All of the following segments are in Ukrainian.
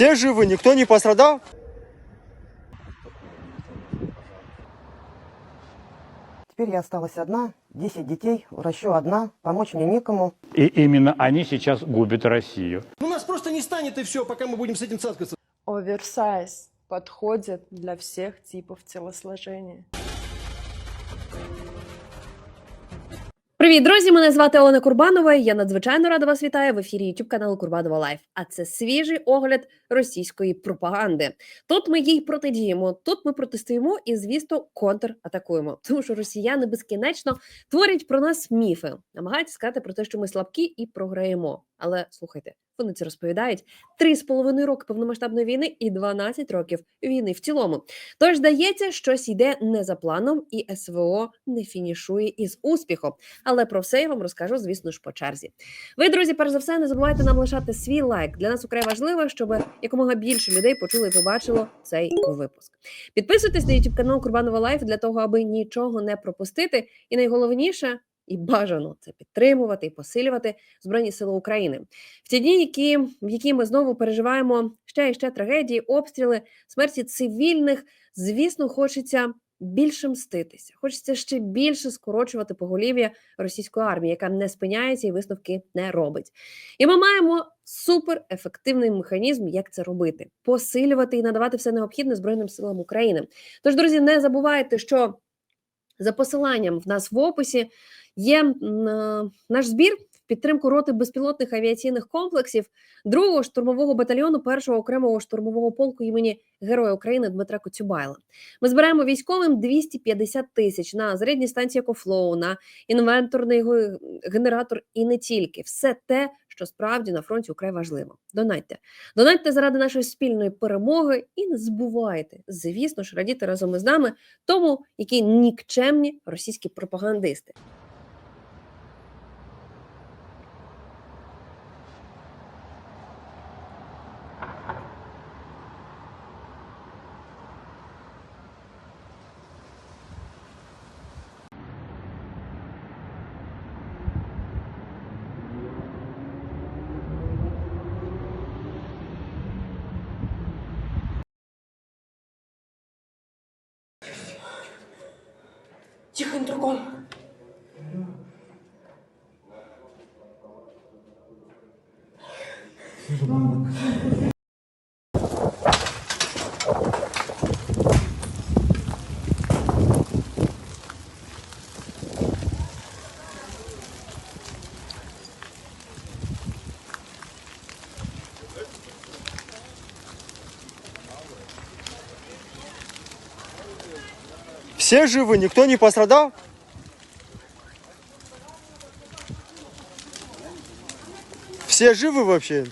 Все живы, никто не пострадал? Теперь я осталась одна, 10 детей, вращу одна, помочь мне некому. И именно они сейчас губят Россию. Ну нас просто не станет и все, пока мы будем с этим цацкаться. Оверсайз подходит для всех типов телосложения. Привіт, друзі! Мене звати Олена Курбанова. Я надзвичайно рада вас вітаю в ефірі YouTube каналу Курбанова Лайф. А це свіжий огляд російської пропаганди. Тут ми їй протидіємо, тут ми протистоїмо і, звісно, контратакуємо. Тому що росіяни безкінечно творять про нас міфи, намагаються сказати про те, що ми слабкі і програємо. Але слухайте, вони це розповідають три з половиною роки повномасштабної війни і 12 років війни в цілому. Тож здається, щось йде не за планом, і СВО не фінішує із успіхом. Але про все я вам розкажу, звісно ж, по черзі. Ви, друзі, перш за все, не забувайте нам лишати свій лайк. Для нас украй важливо, щоб якомога більше людей почули і побачило цей випуск. Підписуйтесь на YouTube канал Курбанова Лайф для того, аби нічого не пропустити. І найголовніше. І бажано це підтримувати і посилювати Збройні Сили України в ті дні, які, в які ми знову переживаємо ще і ще трагедії, обстріли, смерті цивільних. Звісно, хочеться більше мститися. Хочеться ще більше скорочувати поголів'я російської армії, яка не спиняється і висновки не робить. І ми маємо суперефективний механізм, як це робити: посилювати і надавати все необхідне Збройним силам України. Тож, друзі, не забувайте, що за посиланням в нас в описі є е, наш збір в підтримку роти безпілотних авіаційних комплексів другого штурмового батальйону першого окремого штурмового полку імені Героя України Дмитра Коцюбайла. Ми збираємо військовим 250 тисяч на зарядні станції Екофлоу, на інвенторний генератор і не тільки. Все те, що справді на фронті украй важливо. Донатьте. Донатьте заради нашої спільної перемоги і не забувайте, звісно ж, радіти разом із нами тому, які нікчемні російські пропагандисти. Все живы, никто не пострадал? Все живы вообще?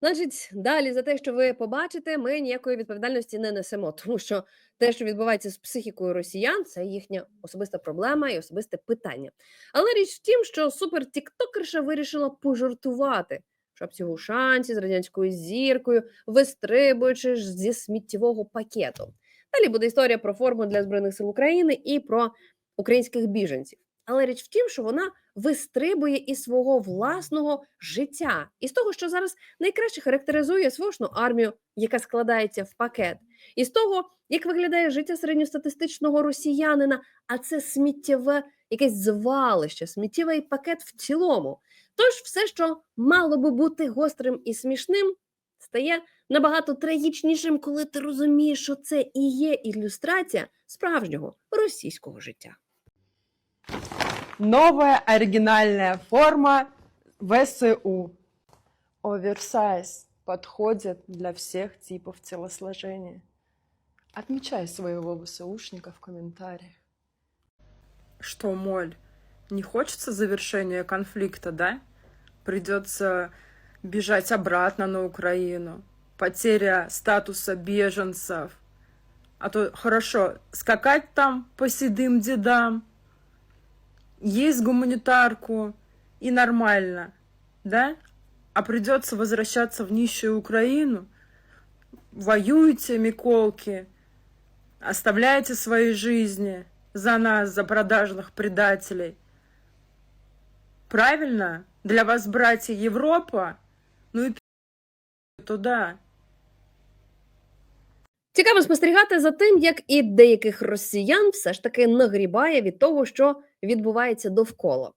Значить, далі за те, що ви побачите, ми ніякої відповідальності не несемо, тому що те, що відбувається з психікою росіян, це їхня особиста проблема і особисте питання. Але річ в тім, що супер-тіктокерша вирішила пожартувати в шапці гушанці з радянською зіркою, вистрибуючи ж зі сміттєвого пакету. Далі буде історія про форму для збройних сил України і про українських біженців. Але річ в тім, що вона вистрибує із свого власного життя, із того, що зараз найкраще характеризує свошну армію, яка складається в пакет, і з того, як виглядає життя середньостатистичного росіянина, а це сміттєве якесь звалище, сміттєвий пакет в цілому. Тож все, що мало би бути гострим і смішним, стає набагато трагічнішим, коли ти розумієш, що це і є ілюстрація справжнього російського життя. Новая оригинальная форма ВСУ. Оверсайз подходит для всех типов телосложения. Отмечай своего ВСУшника в комментариях. Что, Моль, Не хочется завершения конфликта, да? Придется бежать обратно на Украину. Потеря статуса беженцев. А то хорошо, скакать там по седым дедам, есть гуманитарку и нормально, да? А придется возвращаться в нищую Украину. Воюете, Миколки, оставляете свои жизни за нас, за продажных предателей. Правильно? Для вас, братья, Европа? Ну и пи*** туда. Цікаво спостерігати за тим, як і деяких росіян все ж таки нагрібає від того, що відбувається довкола.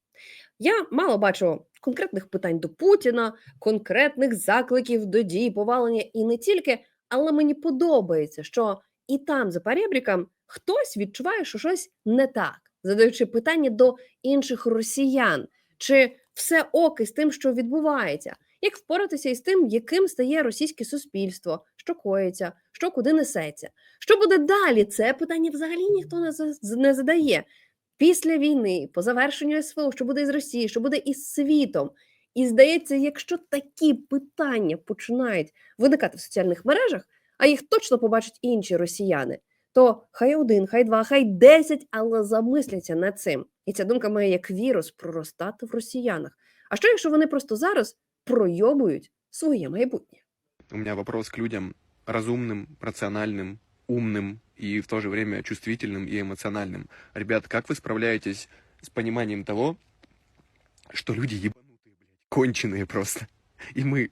Я мало бачу конкретних питань до Путіна, конкретних закликів до дій, повалення і не тільки, але мені подобається, що і там, за перебріком, хтось відчуває, що щось не так, задаючи питання до інших росіян, чи все оки з тим, що відбувається, як впоратися із тим, яким стає російське суспільство, що коїться, що куди несеться. Що буде далі? Це питання взагалі ніхто не, за- не задає Після війни, по завершенню СВО, що буде із Росією, що буде із світом. І здається, якщо такі питання починають виникати в соціальних мережах, а їх точно побачать інші росіяни, то хай один, хай два, хай десять, але замисляться над цим. І ця думка має як вірус проростати в росіянах. А що якщо вони просто зараз пройобують своє майбутнє? У меня вопрос к людям разумным, рациональным, умным И в то же время чувствительным и эмоциональным. Ребят, как вы справляетесь с пониманием того, что люди ебанутые, блядь, конченые просто. И мы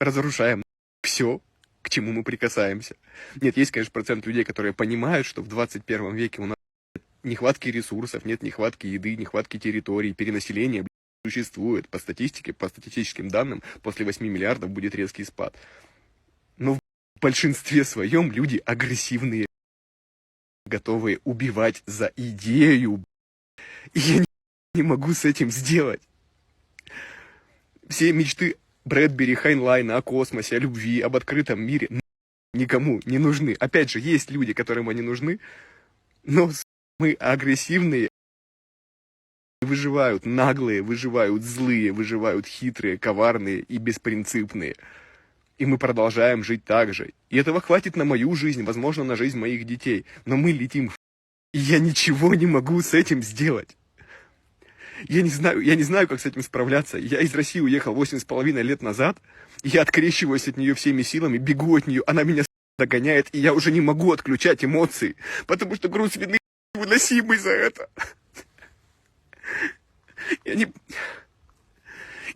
разрушаем все, к чему мы прикасаемся. Нет, есть, конечно, процент людей, которые понимают, что в 21 веке у нас нет нехватки ресурсов, нет нехватки еды, нехватки территорий, перенаселение существует. По статистике, по статистическим данным, после 8 миллиардов будет резкий спад. Но в большинстве своем люди агрессивные, готовые убивать за идею. И я не, могу с этим сделать. Все мечты Брэдбери, Хайнлайна о космосе, о любви, об открытом мире никому не нужны. Опять же, есть люди, которым они нужны, но мы агрессивные, выживают наглые, выживают злые, выживают хитрые, коварные и беспринципные. И мы продолжаем жить так же. И этого хватит на мою жизнь, возможно, на жизнь моих детей. Но мы летим в и я ничего не могу с этим сделать. Я не знаю, я не знаю, как с этим справляться. Я из России уехал восемь с половиной лет назад. Я открещиваюсь от нее всеми силами, бегу от нее, она меня догоняет, и я уже не могу отключать эмоции, потому что груз вины выносимый за это. Я не...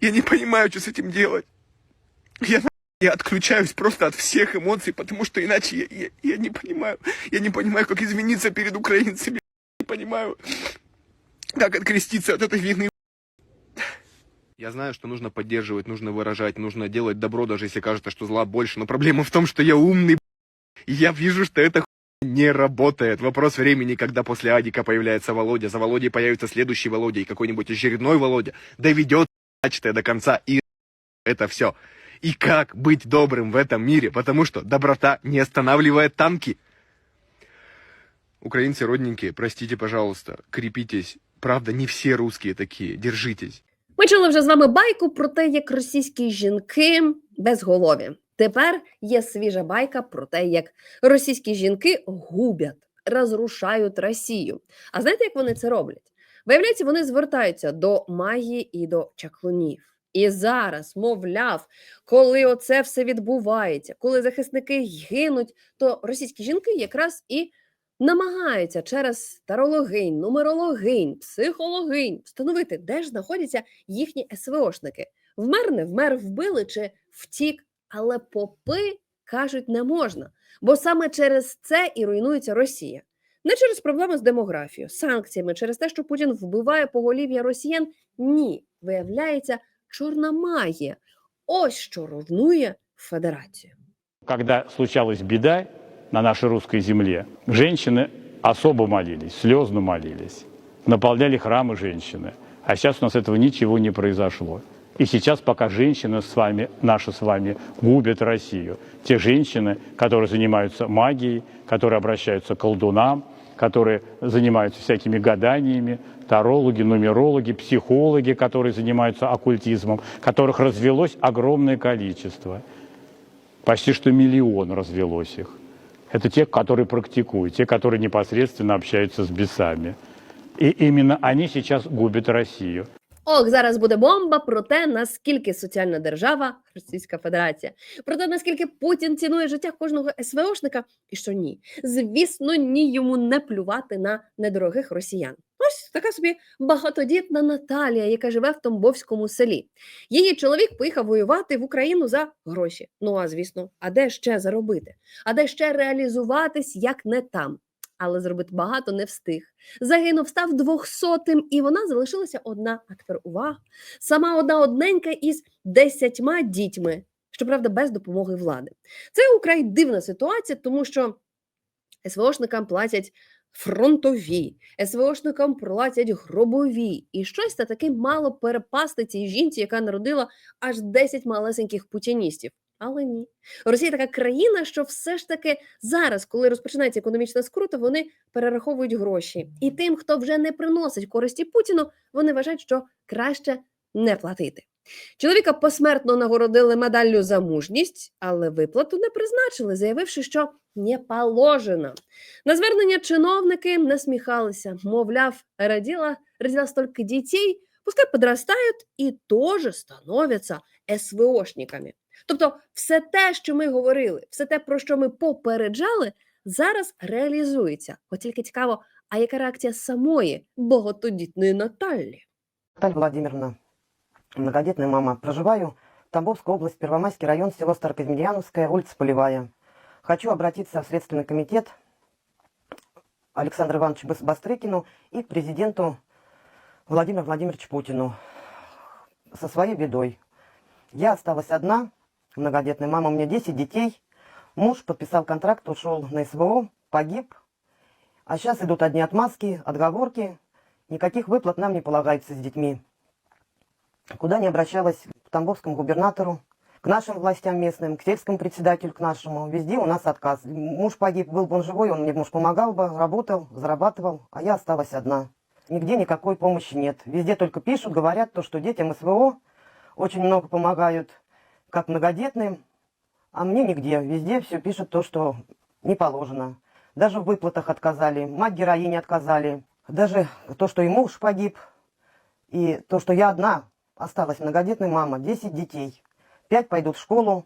Я не понимаю, что с этим делать. Я, я отключаюсь просто от всех эмоций, потому что иначе я, я, я не понимаю. Я не понимаю, как извиниться перед украинцами. Не понимаю, как откреститься от этой вины. Я знаю, что нужно поддерживать, нужно выражать, нужно делать добро, даже если кажется, что зла больше. Но проблема в том, что я умный, и я вижу, что это не работает. Вопрос времени, когда после Адика появляется Володя, за Володей появится следующий Володя и какой-нибудь очередной Володя, доведет начатое до конца и это все. И как быть добрым в этом мире, потому что доброта не останавливает танки. Украинцы родненькие, простите, пожалуйста, крепитесь. Правда, не все русские такие, держитесь. Ми чули вже з вами байку про те, як російські жінки безголові. Тепер є свіжа байка про те, як російські жінки губять, розрушають Росію. А знаєте, як вони це роблять? Виявляється, вони звертаються до магії і до чаклунів. І зараз, мовляв, коли оце все відбувається, коли захисники гинуть, то російські жінки якраз і намагаються через тарологинь, нумерологинь, психологинь встановити, де ж знаходяться їхні СВОшники. Вмер, не вмер, вбили чи втік, але попи кажуть не можна, бо саме через це і руйнується Росія. Не через проблеми з демографією, санкціями, через те, що Путін вбиває поголів'я росіян. Ні, виявляється, чорна магія. Ось що руйнує федерацію. Когда случалась беда на нашей русской земле, женщины особо молились, слезно молились, наполняли храмы женщины. А сейчас у нас этого ничего не произошло. И сейчас пока женщины с вами, наши с вами, губят Россию. Те женщины, которые занимаются магией, которые обращаются к колдунам, которые занимаются всякими гаданиями, тарологи, нумерологи, психологи, которые занимаются оккультизмом, которых развелось огромное количество. Почти что миллион развелось их. Это те, которые практикуют, те, которые непосредственно общаются с бесами. И именно они сейчас губят Россию. Ох, зараз буде бомба про те, наскільки соціальна держава Російська Федерація, про те, наскільки Путін цінує життя кожного СВОшника, і що ні. Звісно, ні йому не плювати на недорогих росіян. Ось така собі багатодітна Наталія, яка живе в Тамбовському селі. Її чоловік поїхав воювати в Україну за гроші. Ну а звісно, а де ще заробити? А де ще реалізуватись, як не там? Але зробити багато не встиг. Загинув, став двохсотим, і вона залишилася одна. А тепер увага! Сама одна одненька із десятьма дітьми, щоправда, без допомоги влади. Це украй дивна ситуація, тому що СВОшникам платять фронтові, СВОшникам платять гробові, і щось та таки мало перепасти цій жінці, яка народила аж 10 малесеньких путіністів. Але ні. Росія така країна, що все ж таки зараз, коли розпочинається економічна скрута, вони перераховують гроші. І тим, хто вже не приносить користі Путіну, вони вважають, що краще не платити. Чоловіка посмертно нагородили медаллю за мужність, але виплату не призначили, заявивши, що не положено. На звернення чиновники насміхалися, мовляв, родила, родила столько дітей, пускай подростають і теж становляться СВОшниками. Тобто, все те, що ми говорили, все те, про що ми попереджали, зараз реалізується. От тільки цікаво, а яка реакція самої багатодітної Наталі? Наталья Владимировна, многодетная мама. Проживаю в Тамбовской область, Первомайский район, село Старокозмельяновская, улица Полевая. Хочу обратиться в Следственный комитет Александру Ивановичу Бас- Бастрыкину и к президенту Владимиру Владимировичу Путину со своей бедой. Я осталась одна, многодетная мама, у меня 10 детей. Муж подписал контракт, ушел на СВО, погиб. А сейчас идут одни отмазки, отговорки. Никаких выплат нам не полагается с детьми. Куда не обращалась к Тамбовскому губернатору, к нашим властям местным, к сельскому председателю, к нашему. Везде у нас отказ. Муж погиб, был бы он живой, он мне, муж помогал бы, работал, зарабатывал, а я осталась одна. Нигде никакой помощи нет. Везде только пишут, говорят то, что детям СВО очень много помогают, как многодетным, а мне нигде. Везде все пишут то, что не положено. Даже в выплатах отказали, мать героини отказали. Даже то, что и муж погиб, и то, что я одна осталась многодетной мама, 10 детей. Пять пойдут в школу.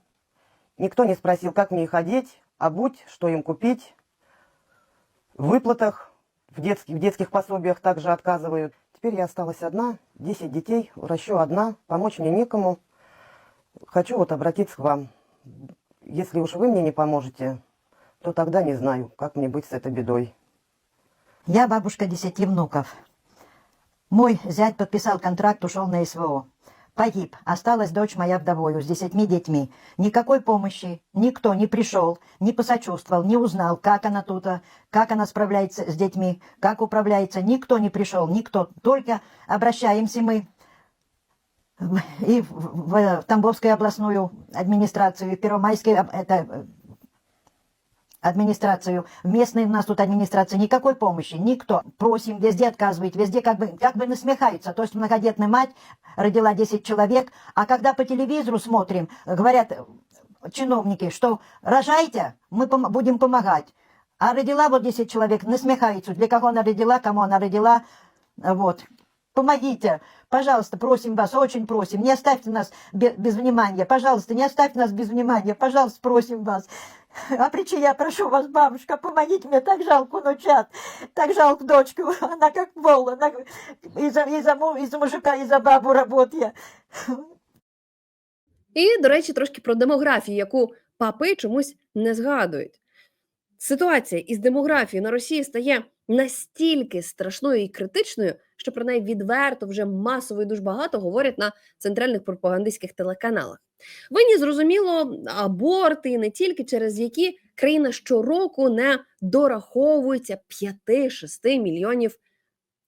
Никто не спросил, как мне их одеть, обуть, что им купить. В выплатах, в детских, в детских пособиях также отказывают. Теперь я осталась одна, 10 детей, ращу одна, помочь мне некому. Хочу вот обратиться к вам. Если уж вы мне не поможете, то тогда не знаю, как мне быть с этой бедой. Я бабушка десяти внуков. Мой зять подписал контракт, ушел на СВО. Погиб. Осталась дочь моя вдовою с десятьми детьми. Никакой помощи. Никто не пришел, не посочувствовал, не узнал, как она тут, а, как она справляется с детьми, как управляется. Никто не пришел, никто. Только обращаемся мы и в, в- Тамбовскую областную администрацию, и в об- это, э, администрацию, в местной у нас тут администрации, никакой помощи, никто. Просим, везде отказывает, везде как бы, как бы насмехаются. То есть многодетная мать родила 10 человек, а когда по телевизору смотрим, говорят э, чиновники, что рожайте, мы пом- будем помогать. А родила вот 10 человек, насмехаются, для кого она родила, кому она родила, вот. Помогите, пожалуйста, просим вас, очень просим, не оставьте нас без внимания, пожалуйста, не оставьте нас без внимания, пожалуйста, просим вас. А причи я прошу вас, бабушка, помогите мне, так жалко внучат, так жалко дочку, она как вол, она из-за из из мужика, из-за бабу работает. І, до речі, трошки про демографію, яку папи чомусь не згадують. Ситуація із демографією на Росії стає настільки страшною і критичною, що про неї відверто вже масово і дуже багато говорять на центральних пропагандистських телеканалах. Винні, зрозуміло, аборти не тільки через які країна щороку не дораховується 5-6 мільйонів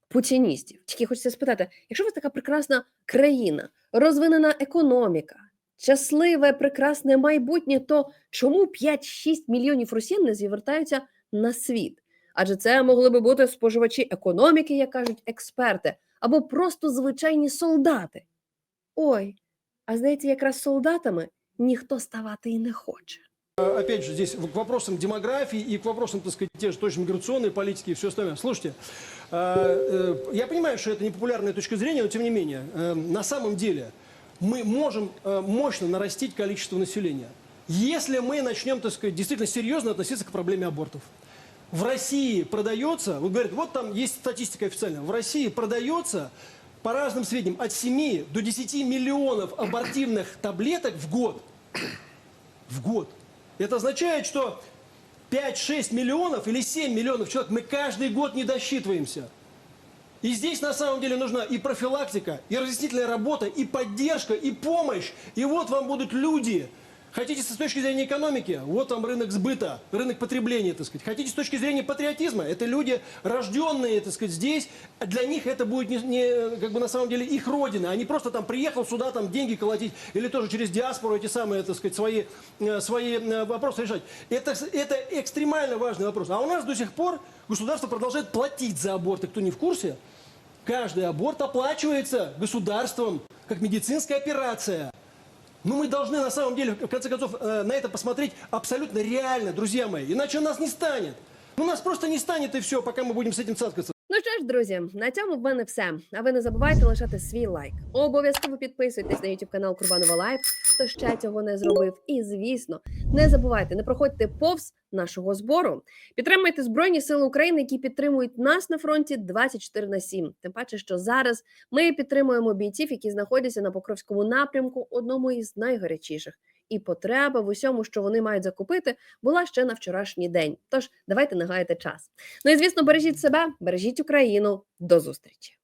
путіністів. Тільки хочеться спитати, якщо у вас така прекрасна країна, розвинена економіка, щасливе, прекрасне майбутнє, то чому 5-6 мільйонів росіян не звертаються на світ? Адже це могли би бути споживачі економіки, як кажуть експерти, або просто звичайні солдати. Ой, а здається, якраз солдатами ніхто ставати і не хоче. Опять же, здесь к вопросам демографии и к вопросам, так сказать, те же тоже миграционной политики и все остальное. Слушайте, э, э, я понимаю, что это непопулярная точка зрения, но тем не менее, э, на самом деле мы можем э, мощно нарастить количество населения, если мы начнем, так сказать, действительно серьезно относиться к проблеме абортов. В России продается, вот говорят, вот там есть статистика официальная, в России продается по разным сведениям от 7 до 10 миллионов абортивных таблеток в год. В год. Это означает, что 5-6 миллионов или 7 миллионов человек мы каждый год не досчитываемся. И здесь на самом деле нужна и профилактика, и разъяснительная работа, и поддержка, и помощь. И вот вам будут люди. Хотите с точки зрения экономики? Вот вам рынок сбыта, рынок потребления, так сказать. Хотите с точки зрения патриотизма? Это люди, рожденные, так сказать, здесь. Для них это будет не, не, как бы на самом деле их родина. Они просто там приехал сюда там деньги колотить или тоже через диаспору эти самые, так сказать, свои, э, свои э, вопросы решать. Это, это экстремально важный вопрос. А у нас до сих пор государство продолжает платить за аборты. Кто не в курсе? Каждый аборт оплачивается государством, как медицинская операция. Ну, мы должны, на самом деле, в конце концов, э, на это посмотреть абсолютно реально, друзья мои. Иначе нас не станет. Ну, нас просто не станет, и все, пока мы будем с этим цацкаться. Ну що ж, друзі, на цьому в мене все. А ви не забувайте лишати свій лайк. Обов'язково підписуйтесь на YouTube канал Курбанова Лайф, хто ще цього не зробив. І звісно, не забувайте, не проходьте повз нашого збору. Підтримуйте Збройні Сили України, які підтримують нас на фронті 24 на 7. Тим паче, що зараз ми підтримуємо бійців, які знаходяться на Покровському напрямку, одному із найгарячіших. І потреба в усьому, що вони мають закупити, була ще на вчорашній день. Тож давайте не гаяти час. Ну і звісно, бережіть себе, бережіть Україну. До зустрічі.